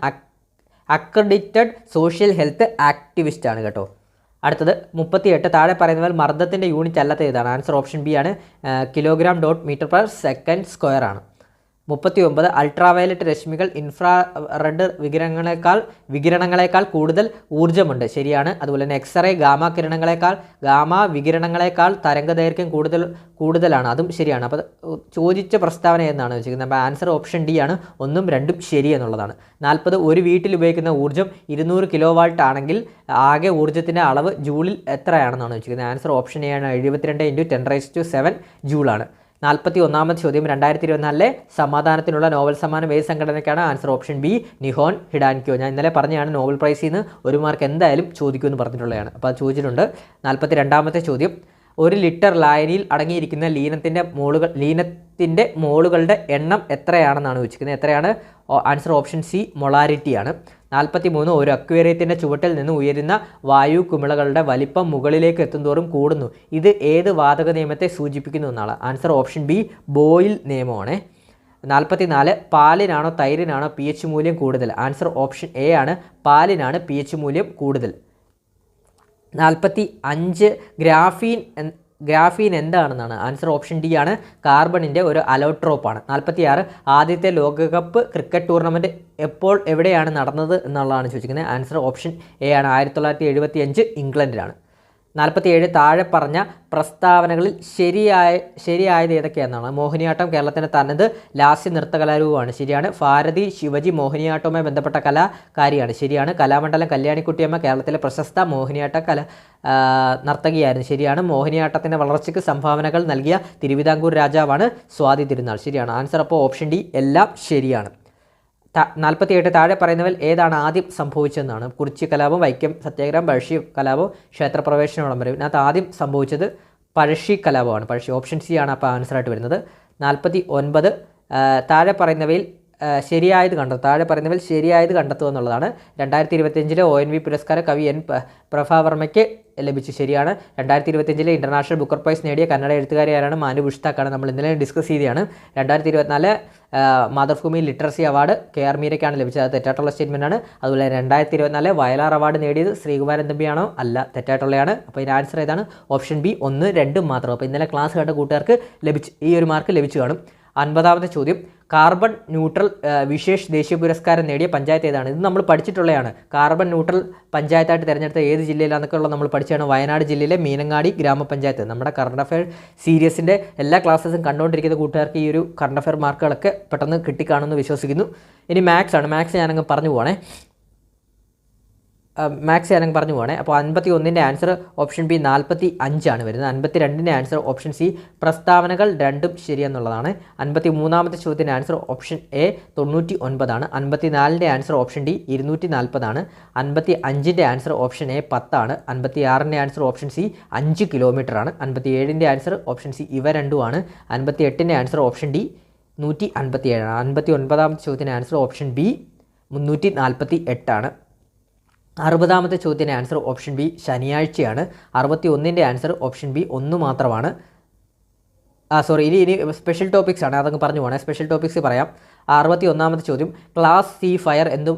അക്രഡിറ്റഡ് സോഷ്യൽ ഹെൽത്ത് ആക്ടിവിസ്റ്റ് ആണ് കേട്ടോ. അടുത്തത് മുപ്പത്തിയെട്ട്. താഴെ പറയുന്നവർ മർദ്ദത്തിന്റെ യൂണിറ്റ് അല്ലാത്ത ഏതാണ്? ആൻസർ ഓപ്ഷൻ ബി ആണ് kilogram dot metre per second square ആണ്. മുപ്പത്തി ഒമ്പത് അൾട്രാവയലറ്റ് രശ്മികൾ ഇൻഫ്രാ റെഡ് വികിരണങ്ങളെക്കാൾ വികിരണങ്ങളെക്കാൾ കൂടുതൽ ഊർജമുണ്ട്. ശരിയാണ്. അതുപോലെ തന്നെ എക്സ്റേ ഗാമ കിരണങ്ങളെക്കാൾ ഗാമ വികിരണങ്ങളെക്കാൾ തരംഗദൈർഘ്യം കൂടുതൽ കൂടുതലാണ്. അതും ശരിയാണ്. അപ്പോൾ ചോദിച്ച പ്രസ്താവന എന്നാണ് വെച്ചിരിക്കുന്നത്? അപ്പോൾ ആൻസർ ഓപ്ഷൻ ഡി ആണ്. ഒന്നും രണ്ടും ശരി എന്നുള്ളതാണ്. നാൽപ്പത് ഒരു വീട്ടിൽ ഉപയോഗിക്കുന്ന ഊർജം ഇരുന്നൂറ് കിലോ വാൾട്ട് ആണെങ്കിൽ ആകെ ഊർജത്തിന്റെ അളവ് ജൂളിൽ എത്രയാണെന്നാണ് വെച്ചിരിക്കുന്നത്? ആൻസർ ഓപ്ഷൻ എ ആണ്. എഴുപത്തിരണ്ട് into ten raise to seven ജൂളാണ്. നാൽപ്പത്തി ഒന്നാമത് ചോദ്യം രണ്ടായിരത്തി ഇരുപത്തിനാലിലെ സമാധാനത്തിനുള്ള നോവൽ സമ്മാനം ഏത് സംഘടനയ്ക്കാണ്? Answer option B Nihon Hidankyo. ഞാൻ ഇന്നലെ പറഞ്ഞാണ് നോബൽ പ്രൈസിൽ നിന്ന് ഒരു മാർക്ക് എന്തായാലും ചോദിക്കുമെന്ന് പറഞ്ഞിട്ടുള്ളതാണ്. അപ്പോൾ അത് ചോദിച്ചിട്ടുണ്ട്. നാൽപ്പത്തി രണ്ടാമത്തെ ചോദ്യം. ഒരു ലിറ്റർ ലായനിയിൽ അടങ്ങിയിരിക്കുന്ന ലീനത്തിന്റെ മോളുകൾ ലീനത്തിന്റെ മോളുകളുടെ എണ്ണം എത്രയാണെന്നാണ് ചോദിച്ചിരിക്കുന്നത്. എത്രയാണ്? ആൻസർ ഓപ്ഷൻ സി മൊളാരിറ്റിയാണ് നാൽപ്പത്തി മൂന്ന് ഒരു അക്വേറിയത്തിന്റെ ചുവട്ടിൽ നിന്ന് ഉയരുന്ന വായു കുമിളകളുടെ വലിപ്പം മുകളിലേക്ക് എത്തുന്തോറും കൂടുന്നു. ഇത് ഏത് വാതക നിയമത്തെ സൂചിപ്പിക്കുന്നു എന്നാണ്. ആൻസർ ഓപ്ഷൻ ബി ബോയിൽ നിയമമാണ്. നാൽപ്പത്തി നാല് പാലിനാണോ തൈരിനാണോ പി എച്ച് മൂല്യം കൂടുതൽ? ആൻസർ ഓപ്ഷൻ എ ആണ് പാലിനാണ് പി എച്ച് മൂല്യം കൂടുതൽ. നാൽപ്പത്തി അഞ്ച് ഗ്രാഫീൻ ഗ്രാഫീൻ എന്താണെന്നാണ്? ആൻസർ ഓപ്ഷൻ ഡി ആണ്. കാർബണിന്റെ ഒരു അലോട്രോപ്പാണ്. നാൽപ്പത്തി ആറ് ആദ്യത്തെ ലോകകപ്പ് ക്രിക്കറ്റ് ടൂർണമെന്റ് എപ്പോൾ എവിടെയാണ് നടന്നത് എന്നുള്ളതാണ് ചോദിക്കുന്നത് ആൻസർ ഓപ്ഷൻ എ ആണ്. ആയിരത്തി തൊള്ളായിരത്തി എഴുപത്തി അഞ്ച് ഇംഗ്ലണ്ടിലാണ്. നാൽപ്പത്തിയേഴ് താഴെ പറഞ്ഞ പ്രസ്താവനകളിൽ ശരിയായ ശരിയായത് ഏതൊക്കെയാണെന്നാണ് മോഹിനിയാട്ടം കേരളത്തിന്റെ തനത് ലാസ്യ നൃത്തകലാരൂപമാണ്. ശരിയാണ്. ഭാരതി ശിവജി മോഹിനിയാട്ടവുമായി ബന്ധപ്പെട്ട കലാകാരിയാണ്. ശരിയാണ്. കലാമണ്ഡലം കല്യാണിക്കുട്ടിയമ്മ കേരളത്തിലെ പ്രശസ്ത മോഹിനിയാട്ട കല നർത്തകിയായിരുന്നു. ശരിയാണ്. മോഹിനിയാട്ടത്തിന്റെ വളർച്ചയ്ക്ക് സംഭാവനകൾ നൽകിയ തിരുവിതാംകൂർ രാജാവാണ് സ്വാതി തിരുനാൾ. ശരിയാണ്. ആൻസർ അപ്പോൾ ഓപ്ഷൻ ഡി എല്ലാം ശരിയാണ്. നാൽപ്പത്തിയെട്ട് താഴെ പറയുന്നവൽ ഏതാണ് ആദ്യം സംഭവിച്ചതെന്നാണ്. കുറിച്ചി കലാപം വൈക്കം സത്യാഗ്രഹം പഴശ്ശി കലാപം ക്ഷേത്രപ്രവേശന വിളംബരം ഇതിനകത്ത് ആദ്യം സംഭവിച്ചത് പഴശ്ശി കലാപമാണ്. പഴശ്ശി ഓപ്ഷൻ സി ആണ് അപ്പോൾ ആൻസറായിട്ട് വരുന്നത്. നാൽപ്പത്തി ഒൻപത് താഴെ പറയുന്നവയിൽ ശരിയായത് കണ്ടെത്തുക താഴെ പറയുന്നവയിൽ ശരിയായത് കണ്ടെത്തുക എന്നുള്ളതാണ്. രണ്ടായിരത്തി ഇരുപത്തിയഞ്ചിലെ ഒ എൻ വി പുരസ്കാര കവി എൻ പ്രഭാവർമ്മയ്ക്ക് ലഭിച്ചു ശരിയാണ്. രണ്ടായിരത്തി ഇരുപത്തിയഞ്ചിലെ ഇന്റർനാഷണൽ ബുക്കർ പ്രൈസ് നേടിയ കന്നഡ എഴുത്തുകാരിയാരാണ് മാനു പുഷ്താക്കാണ് നമ്മൾ ഇന്നലെ ഡിസ്കസ് ചെയ്തതാണ്. രണ്ടായിരത്തി ഇരുപത്തിനാല് Mathrubhumi literacy award K R മീരയ്ക്കാണ് ലഭിച്ചത്. അത് തെറ്റായിട്ടുള്ള സ്റ്റേറ്റ്മെന്റ് ആണ്. അതുപോലെ രണ്ടായിരത്തി ഇരുപത്തിനാല് വയലാർ അവാർഡ് നേടിയത് ശ്രീകുമാരൻ തമ്പിയാണോ? അല്ല തെറ്റായിട്ടുള്ളതാണ് അപ്പോൾ ഇതിന്റെ ആൻസർ ഏതാണ്? ഓപ്ഷൻ ബി ഒന്ന് രണ്ടും മാത്രം. അപ്പോൾ ഇന്നലെ ക്ലാസ് കണ്ട കൂട്ടുകാർക്ക് ലഭിച്ചു ഈ ഒരു മാർക്ക് ലഭിച്ചു കാണും. അൻപതാമത്തെ ചോദ്യം. കാർബൺ ന്യൂട്രൽ വിശേഷ് ദേശീയ പുരസ്കാരം നേടിയ പഞ്ചായത്ത് ഏതാണ്? ഇത് നമ്മൾ പഠിച്ചിട്ടുള്ളതാണ്. കാർബൺ ന്യൂട്രൽ പഞ്ചായത്തായിട്ട് തിരഞ്ഞെടുത്ത ഏത് ജില്ലയിലാണെന്നൊക്കെ ഉള്ള നമ്മൾ പഠിച്ചാണ് വയനാട് ജില്ലയിലെ മീനങ്ങാടി ഗ്രാമപഞ്ചായത്ത്. നമ്മുടെ കറണ്ട് അഫയർ സീരീസിന്റെ എല്ലാ ക്ലാസ്സസും കണ്ടുകൊണ്ടിരിക്കുന്ന കൂട്ടുകാർക്ക് ഈ ഒരു കറണ്ട് അഫയർ മാർക്കുകളൊക്കെ പെട്ടെന്ന് കിട്ടിക്കാണുമെന്ന് വിശ്വസിക്കുന്നു. ഇനി മാത്സ് ആണ്. മാത്സ് ഞാനങ്ങ് പറഞ്ഞു പോവാണേ. മാത്സ് ഞാനങ്ങ് പറഞ്ഞു പോകണേ അപ്പോൾ അൻപത്തി ഒന്നിന്റെ ആൻസർ ഓപ്ഷൻ ബി നാൽപ്പത്തി അഞ്ചാണ് വരുന്നത്. അൻപത്തി രണ്ടിന്റെ ആൻസർ ഓപ്ഷൻ സി പ്രസ്താവനകൾ രണ്ടും ശരിയെന്നുള്ളതാണ്. അൻപത്തി മൂന്നാമത്തെ ചോദ്യത്തിന്റെ ആൻസർ ഓപ്ഷൻ എ തൊണ്ണൂറ്റി ഒൻപതാണ് അൻപത്തി നാലിന്റെ ആൻസർ ഓപ്ഷൻ ഡി ഇരുന്നൂറ്റി നാൽപ്പതാണ് അൻപത്തി അഞ്ചിന്റെ ആൻസർ ഓപ്ഷൻ എ പത്താണ്. അൻപത്തി ആറിന്റെ ആൻസർ ഓപ്ഷൻ സി അഞ്ച് കിലോമീറ്റർ ആണ്. അൻപത്തി ഏഴിന്റെ ആൻസർ ഓപ്ഷൻ സി ഇവ രണ്ടുമാണ്. അൻപത്തി എട്ടിന്റെ ആൻസർ ഓപ്ഷൻ ഡി നൂറ്റി അൻപത്തി ഏഴാണ് അൻപത്തി ഒൻപതാമത്തെ ചോദ്യത്തിന്റെ ആൻസർ ഓപ്ഷൻ ബി മുന്നൂറ്റി നാൽപ്പത്തി എട്ടാണ് അറുപതാമത്തെ ചോദ്യത്തിന്റെ ആൻസർ ഓപ്ഷൻ ബി ശനിയാഴ്ചയാണ്. അറുപത്തി ഒന്നിന്റെ ആൻസർ ഓപ്ഷൻ ബി ഒന്ന് മാത്രമാണ്. ആ സോറി ഇനി ഇനി സ്പെഷ്യൽ ടോപ്പിക്സ് ആണ്. അതങ്ങ് പറഞ്ഞു പോകണേ സ്പെഷ്യൽ ടോപ്പിക്സ് പറയാം. അറുപത്തി ഒന്നാമത്തെ ചോദ്യം. ക്ലാസ് സി ഫയർ എന്തും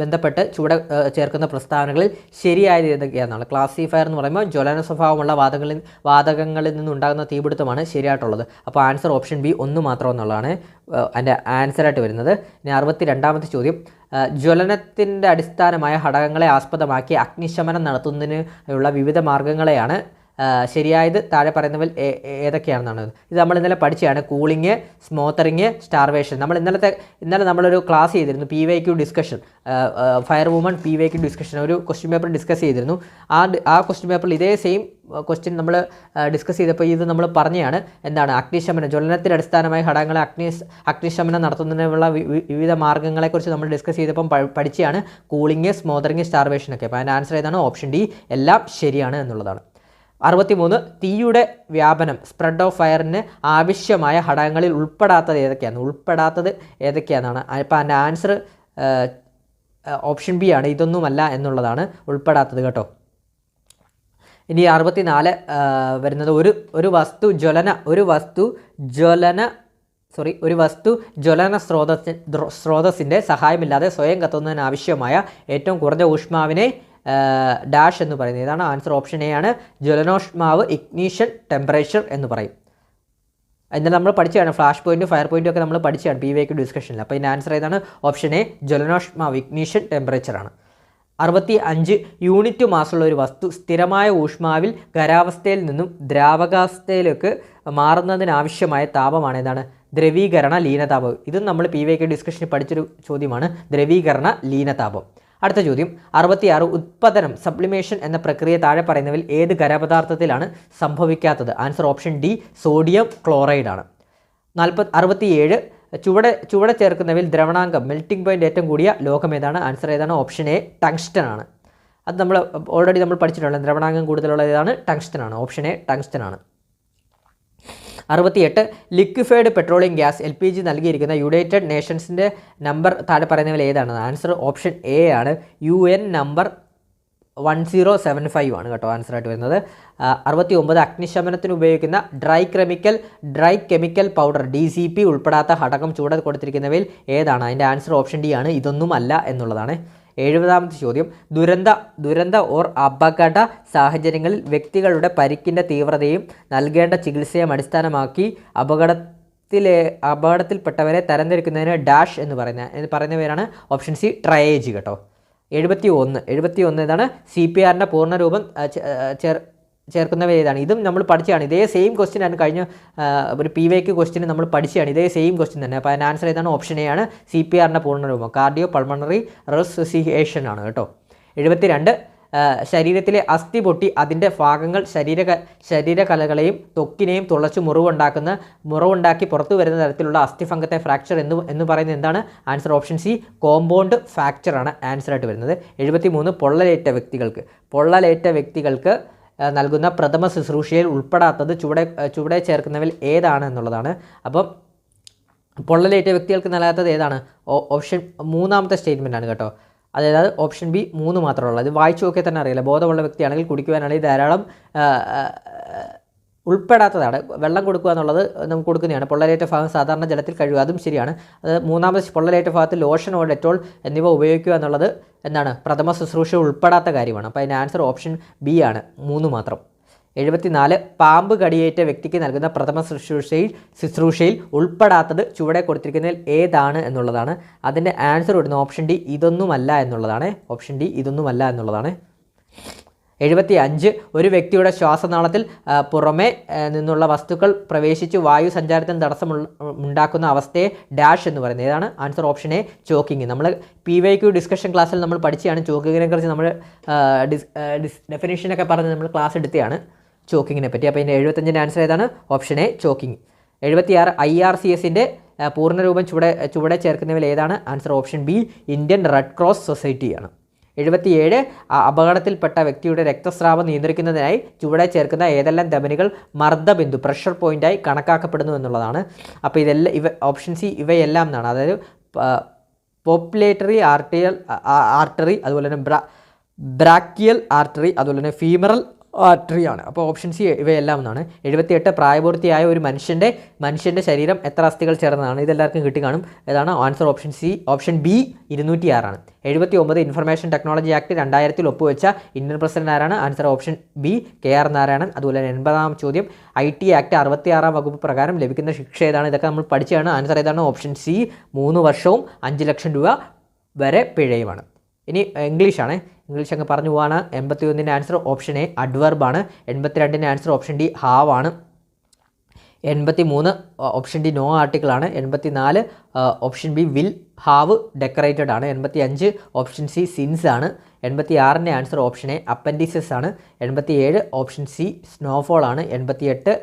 ബന്ധപ്പെട്ട് ചുവടെ ചേർക്കുന്ന പ്രസ്താവനകളിൽ ശരിയായത് ഏതൊക്കെയാണെന്നാണ് ക്ലാസ് സി ഫയർ എന്ന് പറയുമ്പോൾ ജ്വലന സ്വഭാവമുള്ള വാതകങ്ങളിൽ വാതകങ്ങളിൽ നിന്നുണ്ടാകുന്ന തീപിടുത്തമാണ് ശരിയായിട്ടുള്ളത്. അപ്പോൾ ആൻസർ ഓപ്ഷൻ ബി ഒന്ന് മാത്രം എന്നുള്ളതാണ് അതിന്റെ ആൻസറായിട്ട് വരുന്നത്. ഇനി അറുപത്തി രണ്ടാമത്തെ ചോദ്യം ജ്വലനത്തിന്റെ അടിസ്ഥാനമായ ഘടകങ്ങളെ ആസ്പദമാക്കി അഗ്നിശമനം നടത്തുന്നതിനുള്ള വിവിധ മാർഗങ്ങളെയാണ് ആ, ശരിയായത് താഴെ പറയുന്നവൽ ഏതൊക്കെയാണെന്നാണ് ഇത് നമ്മൾ ഇന്നലെ പഠിച്ചതാണ്. Cooling smothering starvation. നമ്മൾ ഇന്നലത്തെ ഇന്നലെ നമ്മളൊരു ക്ലാസ് ചെയ്തിരുന്നു P Y Q discussion fire woman P Y Q discussion ഒരു ക്വസ്റ്റ്യൻ പേപ്പർ ഡിസ്കസ് ചെയ്തിരുന്നു. ആ ആ ക്വസ്റ്റ്യൻ പേപ്പറിൽ ഇതേ സെയിം ക്വസ്റ്റ്യൻ നമ്മൾ ഡിസ്കസ് ചെയ്തപ്പോൾ ഇത് നമ്മൾ പറഞ്ഞതാണ് എന്താണ്? അഗ്നിശമനം. ജ്വലനത്തിൽ അടിസ്ഥാനമായി ഘടകങ്ങളെ അഗ്നി അഗ്നിശമനം നടത്തുന്നതിനുള്ള വിവിധ മാർഗങ്ങളെക്കുറിച്ച് നമ്മൾ ഡിസ്കസ് ചെയ്തപ്പം പഠിച്ചതാണ് കൂളിങ് സ്മോത്തറിങ് സ്റ്റാർവേഷൻ ഒക്കെ അപ്പോൾ അതിന്റെ ആൻസർ ഏതാണ്? ഓപ്ഷൻ ഡി എല്ലാം ശരിയാണ് എന്നുള്ളതാണ്. അറുപത്തിമൂന്ന് തീയുടെ വ്യാപനം സ്പ്രെഡ് ഓഫ് ഫയറിന് ആവശ്യമായ ഘടകങ്ങളിൽ ഉൾപ്പെടാത്തത് ഏതൊക്കെയാണ്? ഉൾപ്പെടാത്തത് ഏതൊക്കെയാണെന്നാണ്? അപ്പോൾ അതിന്റെ ആൻസർ ഓപ്ഷൻ ബി ആണ്. ഇതൊന്നുമല്ല എന്നുള്ളതാണ് ഉൾപ്പെടാത്തത് കേട്ടോ. ഇനി അറുപത്തിനാല് വരുന്നത് ഒരു ഒരു വസ്തു ജ്വലന ഒരു വസ്തു ജ്വലന സോറി ഒരു വസ്തു ജ്വലന സ്രോതസ് സ്രോതസ്സിന്റെ സഹായമില്ലാതെ സ്വയം കത്തുന്നതിനാവശ്യമായ ഏറ്റവും കുറഞ്ഞ ഊഷ്മാവിനെ ഡാഷ് എന്ന് പറയുന്നത്. ഇതാണ് ആൻസർ ഓപ്ഷൻ എ ആണ്. ജ്വലനോഷ്മാവ് ഇഗ്നീഷൻ ടെമ്പറേച്ചർ എന്ന് പറയും. എന്നാൽ നമ്മൾ പഠിച്ചതാണ് ഫ്ലാഷ് പോയിന്റും ഫയർ പോയിന്റും ഒക്കെ നമ്മൾ പഠിച്ചതാണ് പി വൈക്ക് ഡിസ്കഷനിൽ അപ്പോൾ ഇതിന്റെ ആൻസർ ഏതാണ്? ഓപ്ഷൻ എ ജ്വലനോഷ്മാവ് ഇഗ്നീഷൻ ടെമ്പറേച്ചറാണ് അറുപത്തി അഞ്ച് യൂണിറ്റ് മാസമുള്ള ഒരു വസ്തു സ്ഥിരമായ ഊഷ്മാവിൽ ഖരാവസ്ഥയിൽ നിന്നും ദ്രാവകാവസ്ഥയിലേക്ക് മാറുന്നതിനാവശ്യമായ താപമാണ് ഏതാണ്? ദ്രവീകരണ ലീനതാപം. ഇതും നമ്മൾ പി വൈക്ക് ഡിസ്കഷനിൽ പഠിച്ചൊരു ചോദ്യമാണ്. ദ്രവീകരണ ലീനതാപം. അടുത്ത ചോദ്യം. അറുപത്തിയാറ് ഉത്പാദനം സപ്ലിമേഷൻ എന്ന പ്രക്രിയ താഴെ പറയുന്നതിൽ ഏത് ഖരപദാർത്ഥത്തിലാണ് സംഭവിക്കാത്തത്? Answer option D sodium chloride ആണ്. നാൽപ്പത് അറുപത്തിയേഴ് ചുവട ചുവടെ ചേർക്കുന്നവയിൽ ദ്രവണാങ്കം മെൽറ്റിംഗ് പോയിന്റ് ഏറ്റവും കൂടിയ ലോകം ഏതാണ്? ആൻസർ ഏതാണ്? ഓപ്ഷൻ എ ടങ്സ്റ്റൻ ആണ്. അത് നമ്മൾ ഓൾറെഡി നമ്മൾ പഠിച്ചിട്ടുള്ളത് ദ്രവണാങ്കം കൂടുതലുള്ള ഏതാണ്? ടങ്സ്റ്റൻ ആണ്. ഓപ്ഷൻ എ ടങ്സ്റ്റൻ ആണ്. അറുപത്തിയെട്ട് liquefied petroleum gas L P G നൽകിയിരിക്കുന്ന യുണൈറ്റഡ് നേഷൻസിന്റെ നമ്പർ താഴെ പറയുന്നവയിൽ ഏതാണ്? ആൻസർ ഓപ്ഷൻ എ ആണ്. U N number one zero seven five ആണ് കേട്ടോ ആൻസർ ആയിട്ട് വരുന്നത്. അറുപത്തി ഒമ്പത് അഗ്നിശമനത്തിന് ഉപയോഗിക്കുന്ന dry chemical dry chemical powder D C P ഉൾപ്പെടാത്ത ഘടകം ചൂട് കൊടുത്തിരിക്കുന്നവയിൽ ഏതാണ്? അതിന്റെ ആൻസർ ഓപ്ഷൻ ഡി ആണ്. ഇതൊന്നും അല്ല എന്നുള്ളതാണ്. എഴുപതാമത്തെ ചോദ്യം. ദുരന്ത ദുരന്ത ഓർ അപകട സാഹചര്യങ്ങളിൽ വ്യക്തികളുടെ പരിക്കിന്റെ തീവ്രതയും നൽകേണ്ട ചികിത്സയും അടിസ്ഥാനമാക്കി അപകട ത്തിലെ അപകടത്തിൽപ്പെട്ടവരെ തരംതിരിക്കുന്നതിന് ഡാഷ് എന്ന് പറയുന്ന എന്ന് പറയുന്ന പേരാണ് ഓപ്ഷൻ സി ട്രയേജ് കേട്ടോ. എഴുപത്തി ഒന്ന് എഴുപത്തി ഒന്ന് ഇതാണ് സി പി ആറിന്റെ പൂർണരൂപം ചേർക്കുന്നവ ഏതാണ് ഇതും നമ്മൾ പഠിച്ചതാണ്. ഇതേ സെയിം ക്വസ്റ്റ്യൻ ആണ് കഴിഞ്ഞ ഒരു പി വൈക്ക് ക്വസ്റ്റ്യൻ നമ്മൾ പഠിച്ചതാണ്. ഇതേ സെയിം ക്വസ്റ്റ്യൻ തന്നെ. അപ്പോൾ അതിന് ആൻസർ ഏതാണ്? ഓപ്ഷൻ എ ആണ്. സി പി ആറിന്റെ പൂർണരൂപം. കാർഡിയോ പൾമണറി റെസിഹിയേഷൻ ആണ് കേട്ടോ. എഴുപത്തിരണ്ട് ശരീരത്തിലെ അസ്ഥി പൊട്ടി അതിന്റെ ഭാഗങ്ങൾ ശരീര ശരീരകലകളെയും തൊക്കിനെയും തുളച്ച് മുറിവുണ്ടാക്കുന്ന മുറിവുണ്ടാക്കി പുറത്തു വരുന്ന തരത്തിലുള്ള അസ്ഥിഭംഗത്തെ ഫ്രാക്ചർ എന്ന് എന്ന് പറയുന്നത് എന്താണ്? ആൻസർ ഓപ്ഷൻ സി കോമ്പൗണ്ട് ഫ്രാക്ചറാണ് ആൻസർ ആയിട്ട് വരുന്നത്. എഴുപത്തി മൂന്ന് പൊള്ളലേറ്റ വ്യക്തികൾക്ക്. പൊള്ളലേറ്റ വ്യക്തികൾക്ക് നൽകുന്ന പ്രഥമ ശുശ്രൂഷയിൽ ഉൾപ്പെടാത്തത് ചുവടെ ചുവടെ ചേർക്കുന്നവയിൽ ഏതാണ് എന്നുള്ളതാണ്. അപ്പം പൊള്ളലേറ്റ വ്യക്തികൾക്ക് നൽകാത്തത് ഏതാണ്? ഓപ്ഷൻ മൂന്നാമത്തെ സ്റ്റേറ്റ്മെന്റ് ആണ് കേട്ടോ. അതായത് ഓപ്ഷൻ ബി മൂന്ന് മാത്രമുള്ളത് ഇത് വായിച്ചു നോക്കിയാൽ തന്നെ അറിയില്ല. ബോധമുള്ള വ്യക്തിയാണെങ്കിൽ കുടിക്കുവാനാണെങ്കിൽ ധാരാളം ഉൾപ്പെടാത്തതാണ്. വെള്ളം കൊടുക്കുക എന്നുള്ളത് നമുക്ക് കൊടുക്കുന്നതാണ്. പൊള്ളലേറ്റ ഭാഗം സാധാരണ ജലത്തിൽ കഴിയുക അതും ശരിയാണ്. അത് മൂന്നാമത് പൊള്ളലേറ്റ ഭാഗത്ത് ലോഷനോ ഡെറ്റോൾ എന്നിവ ഉപയോഗിക്കുക എന്നുള്ളത് എന്താണ് പ്രഥമ ശുശ്രൂഷ ഉൾപ്പെടാത്ത കാര്യമാണ്. അപ്പോൾ അതിന്റെ ആൻസർ ഓപ്ഷൻ ബി ആണ്. മൂന്ന് മാത്രം. എഴുപത്തിനാല് പാമ്പ് കടിയേറ്റ വ്യക്തിക്ക് നൽകുന്ന പ്രഥമ ശുശ്രൂഷയിൽ ശുശ്രൂഷയിൽ ഉൾപ്പെടാത്തത് ചുവടെ കൊടുത്തിരിക്കുന്നതിൽ ഏതാണ് എന്നുള്ളതാണ്. അതിന്റെ ആൻസർ ഇടുന്ന ഓപ്ഷൻ ഡി ഇതൊന്നുമല്ല എന്നുള്ളതാണ്. ഓപ്ഷൻ ഡി ഇതൊന്നുമല്ല എന്നുള്ളതാണ്. എഴുപത്തി അഞ്ച് ഒരു വ്യക്തിയുടെ ശ്വാസനാളത്തിൽ പുറമേ നിന്നുള്ള വസ്തുക്കൾ പ്രവേശിച്ച് വായു സഞ്ചാരത്തിന് തടസ്സം ഉണ്ടാക്കുന്ന അവസ്ഥയെ ഡാഷ് എന്ന് പറയുന്നത്. ഏതാണ് ആൻസർ ഓപ്ഷൻ എ ചോക്കിങ്. നമ്മൾ പി വൈ ക്യു ഡിസ്കഷൻ ക്ലാസ്സിൽ നമ്മൾ പഠിച്ചതാണ് ചോക്കിങ്ങിനെ കുറിച്ച്. നമ്മൾ ഡിസ് ഡെഫിനേഷനൊക്കെ പറഞ്ഞ് നമ്മൾ ക്ലാസ് എടുത്തതാണ് ചോക്കിങ്ങിനെ പറ്റി. അപ്പോൾ ഇതിന്റെ എഴുപത്തഞ്ചിന്റെ ആൻസർ ഏതാണ്? Option A choking. എഴുപത്തിയാറ് ഐ ആർ സി പൂർണരൂപം ചുവടെ ചുവടെ ചേർക്കുന്നതിൽ ഏതാണ്? Answer option B Indian red cross സൊസൈറ്റിയാണ്. എഴുപത്തിയേഴ് അപകടത്തിൽപ്പെട്ട വ്യക്തിയുടെ രക്തസ്രാവം നിയന്ത്രിക്കുന്നതിനായി ചുവടെ ചേർക്കുന്ന ഏതെല്ലാം ധമനികൾ മർദ്ദബിന്ദു പ്രഷർ പോയിന്റായി കണക്കാക്കപ്പെടുന്നു എന്നുള്ളതാണ്. അപ്പോൾ ഇതെല്ലാം ഇവ ഓപ്ഷൻ സി ഇവയെല്ലാം എന്നാണ് അതായത് പോപ്പുലേറ്ററി ആർട്ടിയൽ ആർട്ടറി അതുപോലെ തന്നെ ബ്രാ ബ്രാക്കിയൽ ആർട്ടറി അതുപോലെ തന്നെ ഫീമറൽ ആർട്ടറി ആണ്. അപ്പോൾ ഓപ്ഷൻ സി ഇവയെല്ലാം എന്നാണ് എഴുപത്തിയെട്ട് പ്രായപൂർത്തിയായ ഒരു മനുഷ്യന്റെ മനുഷ്യന്റെ ശരീരം എത്ര അസ്ഥികൾ ചേർന്നതാണ്? ഇതെല്ലാവർക്കും കിട്ടി കാണും ഏതാണ് answer option C option B ഇരുന്നൂറ്റി ആറാണ് എഴുപത്തി ഒമ്പത് ഇൻഫർമേഷൻ ടെക്നോളജി ആക്ട് രണ്ടായിരത്തിൽ ഒപ്പുവെച്ച ഇന്ത്യൻ പ്രസിഡന്റ് ആരാണ്? Answer option B K R Narayanan. അതുപോലെ തന്നെ എൺപതാം ചോദ്യം ഐ ടി ആക്ട് അറുപത്തിയാറാം വകുപ്പ് പ്രകാരം ലഭിക്കുന്ന ശിക്ഷ ഏതാണ്? ഇതൊക്കെ നമ്മൾ പഠിച്ചതാണ്. ആൻസർ ഏതാണ്? ഓപ്ഷൻ സി മൂന്ന് വർഷവും അഞ്ച് ലക്ഷം രൂപ വരെ പിഴയുമാണ്. ഇനി ഇംഗ്ലീഷാണ് ഇംഗ്ലീഷ് അങ്ങ് പറഞ്ഞു പോവാണ്. എൺപത്തി ഒന്നിന്റെ ആൻസർ ഓപ്ഷൻ എ അഡ്വർബാണ് എൺപത്തിരണ്ടിന്റെ ആൻസർ ഓപ്ഷൻ ഡി ഹാവ് ആണ്. എൺപത്തി മൂന്ന് ഓപ്ഷൻ ഡി നോ ആർട്ടിക്കിളാണ് എൺപത്തി നാല് option B will have decorated ആണ്. എൺപത്തി അഞ്ച് ഓപ്ഷൻ സി സിൻസ് ആണ്. എൺപത്തി ആറിന്റെ ആൻസർ ഓപ്ഷൻ എ അപ്പൻഡിസസ് ആണ്. എൺപത്തി ഏഴ് ഓപ്ഷൻ സി സ്നോഫോൾ ആണ്. എൺപത്തി എട്ട്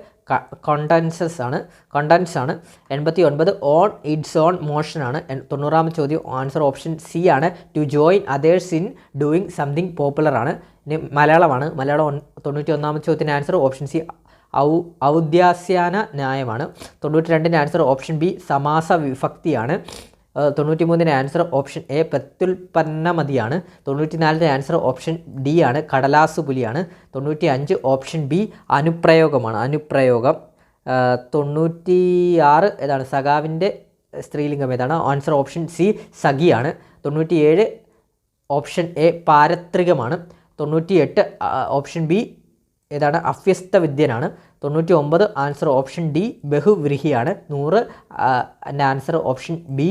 കോണ്ടൻസസ് ആണ് കോണ്ടൻസ് ആണ് എൺപത്തി ഒൻപത് ഓൺ ഇറ്റ്സ് ഓൺ മോഷൻ ആണ് തൊണ്ണൂറാമത് ചോദ്യം ആൻസർ ഓപ്ഷൻ സി ആണ്. To join others in doing something popular ആണ്. ഇനി മലയാളമാണ്. മലയാളം തൊണ്ണൂറ്റി ഒന്നാമത് ചോദ്യത്തിന്റെ ആൻസർ ഓപ്ഷൻ സി ഔ ഔദ്യാസ്യാന ന്യായമാണ്. തൊണ്ണൂറ്റി രണ്ടിന്റെ ആൻസർ ഓപ്ഷൻ ബി സമാസ വിഭക്തിയാണ് തൊണ്ണൂറ്റി മൂന്നിന്റെ ആൻസർ ഓപ്ഷൻ എ പ്രത്യുൽപ്പന്ന മതിയാണ് തൊണ്ണൂറ്റി നാലിന്റെ ആൻസർ ഓപ്ഷൻ ഡി ആണ് കടലാസ് പുലിയാണ്. തൊണ്ണൂറ്റി അഞ്ച് ഓപ്ഷൻ ബി അനുപ്രയോഗമാണ്. അനുപ്രയോഗം തൊണ്ണൂറ്റി ആറ് ഏതാണ് സഖാവിന്റെ സ്ത്രീലിംഗം ഏതാണ്? ആൻസർ ഓപ്ഷൻ സി സഖിയാണ്. തൊണ്ണൂറ്റിയേഴ് ഓപ്ഷൻ എ പാരത്രികമാണ്. തൊണ്ണൂറ്റി എട്ട് ഓപ്ഷൻ ബി ഏതാണ് അഭ്യസ്ത വിദ്യനാണ് തൊണ്ണൂറ്റി ഒമ്പത് ആൻസർ ഓപ്ഷൻ ഡി ബഹുവ്രീഹിയാണ് നൂറ് ആൻസർ ഓപ്ഷൻ ബി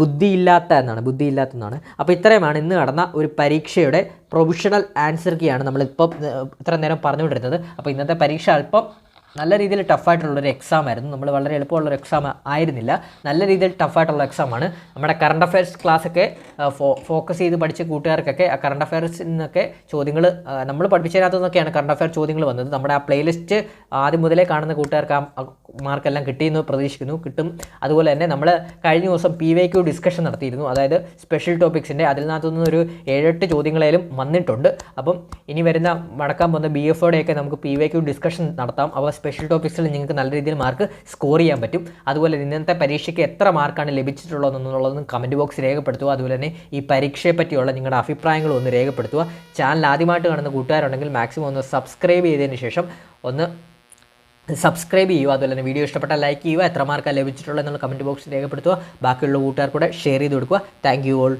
ബുദ്ധിയില്ലാത്ത എന്നാണ് ബുദ്ധിയില്ലാത്ത എന്നാണ്. അപ്പോൾ ഇത്രയുമാണ് ഇന്ന് നടന്ന ഒരു പരീക്ഷയുടെ പ്രൊവിഷണൽ ആൻസർ കീയാണ് നമ്മളിപ്പം ഇത്ര നേരം പറഞ്ഞുകൊണ്ടിരുന്നത്. അപ്പോൾ ഇന്നത്തെ പരീക്ഷ അല്പം നല്ല രീതിയിൽ ടഫായിട്ടുള്ളൊരു എക്സാം ആയിരുന്നു. നമ്മൾ വളരെ എളുപ്പമുള്ളൊരു എക്സാം ആയിരുന്നില്ല. നല്ല രീതിയിൽ ടഫായിട്ടുള്ള എക്സാമാണ് നമ്മുടെ കറണ്ട് അഫയേഴ്സ് ക്ലാസ്സൊക്കെ ഫോക്കസ് ചെയ്ത് പഠിച്ച കൂട്ടുകാർക്കൊക്കെ ആ കറണ്ട് അഫയേഴ്സിൽ നിന്നൊക്കെ ചോദ്യങ്ങൾ നമ്മൾ പഠിപ്പിച്ചതിനകത്തു നിന്നൊക്കെയാണ് കറണ്ട് അഫയർ ചോദ്യങ്ങൾ വന്നത്. നമ്മുടെ ആ പ്ലേലിസ്റ്റ് ആദ്യം മുതലേ കാണുന്ന കൂട്ടുകാർക്ക് ആ മാർക്കെല്ലാം കിട്ടിയെന്ന് പ്രതീക്ഷിക്കുന്നു. കിട്ടും. അതുപോലെ തന്നെ നമ്മൾ കഴിഞ്ഞ ദിവസം പി വൈ ക്യു ഡിസ്കഷൻ നടത്തിയിരുന്നു. അതായത് സ്പെഷ്യൽ ടോപ്പിക്സിന്റെ അതിൽ നിന്നകത്തുനിന്ന് ഒരു ഏഴെട്ട് ചോദ്യങ്ങളേലും വന്നിട്ടുണ്ട്. അപ്പം ഇനി വരുന്ന മടക്കാൻ പോകുന്ന ബി എഫ് ഒയുടെയൊക്കെ നമുക്ക് പി വൈ ക്യു ഡിസ്കഷൻ നടത്താം. അപ്പോൾ സ്പെഷ്യൽ ടോപ്പിക്സിൽ നിങ്ങൾക്ക് നല്ല രീതിയിൽ മാർക്ക് സ്കോർ ചെയ്യാൻ പറ്റും. അതുപോലെ ഇന്നത്തെ പരീക്ഷയ്ക്ക് എത്ര മാർക്കാണ് ലഭിച്ചിട്ടുള്ളതെന്നുള്ളതും കമന്റ് ബോക്സ് രേഖപ്പെടുത്തുക. അതുപോലെ തന്നെ ഈ പരീക്ഷയെ പറ്റിയുള്ള നിങ്ങളുടെ അഭിപ്രായങ്ങളും ഒന്ന് രേഖപ്പെടുത്തുക. ചാനൽ ആദ്യമായിട്ട് കാണുന്ന കൂട്ടുകാരുണ്ടെങ്കിൽ മാക്സിമം ഒന്ന് സബ്സ്ക്രൈബ് ചെയ്തതിന് ശേഷം ഒന്ന് സബ്സ്ക്രൈബ് ചെയ്യുക. അതുപോലെ തന്നെ വീഡിയോ ഇഷ്ടപ്പെട്ടാൽ ലൈക്ക് ചെയ്യുക. എത്ര മാർക്കാണ് ലഭിച്ചിട്ടുള്ളത് എന്നുള്ള കമന്റ് ബോക്സിൽ രേഖപ്പെടുത്തുക. ബാക്കിയുള്ള കൂട്ടുകാർ കൂടെ ഷെയർ ചെയ്ത് കൊടുക്കുക. Thank you all